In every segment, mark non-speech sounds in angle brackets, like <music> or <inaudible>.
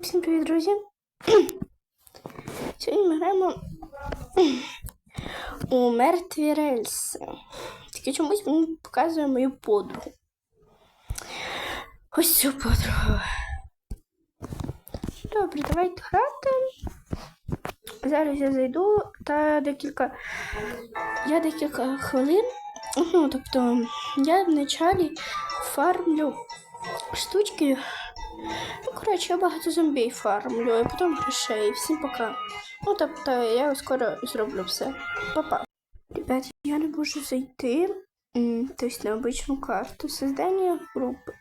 Всім привіт, друзі! <clears throat> Сьогодні ми граємо <clears throat> у мертві рельси. Тільки чомусь він показує мою подругу. Ось цю подругу. Добре, давайте грати. Зараз я зайду та декілька. Я декілька хвилин. Ну, тобто, я вначалі фармлю штучки. Ну, коротше, я багато зомбій фармлю, а потім грошей. Всім пока. Ну, тобто, я скоро зроблю все. Па-па. Ребят, я не можу зайти. Тобто на обичну карту. Создання групи.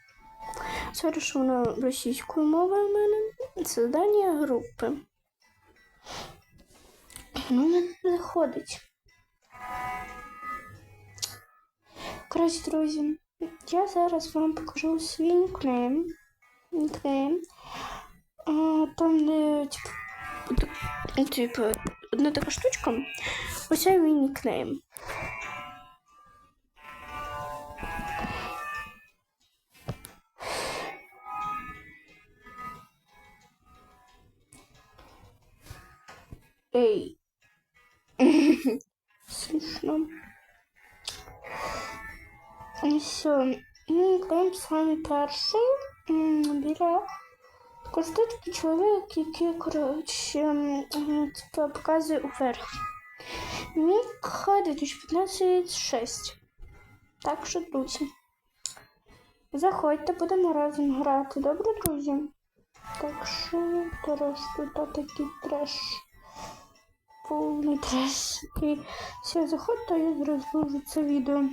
Сорі, що вона російською мовою в мене. Создання групи. Ну, мене не заходить. Коротше, друзі, я зараз вам покажу свій нікнейм. Нікнейм. Там де типу, ну, типу, одна така штучка. Ось це мій нікнейм. Ей. <laughs> Смішно. Все. Нікнейм самий перший. М, Біля Косточки чоловік, який, коротше, типу, показує уверх. Мік 2015-6. Так що, друзі. Заходьте, будемо разом грати. Добре, друзі? Так що зараз тут такий треш. Повний треш. І все, заходьте, я зразу це відео.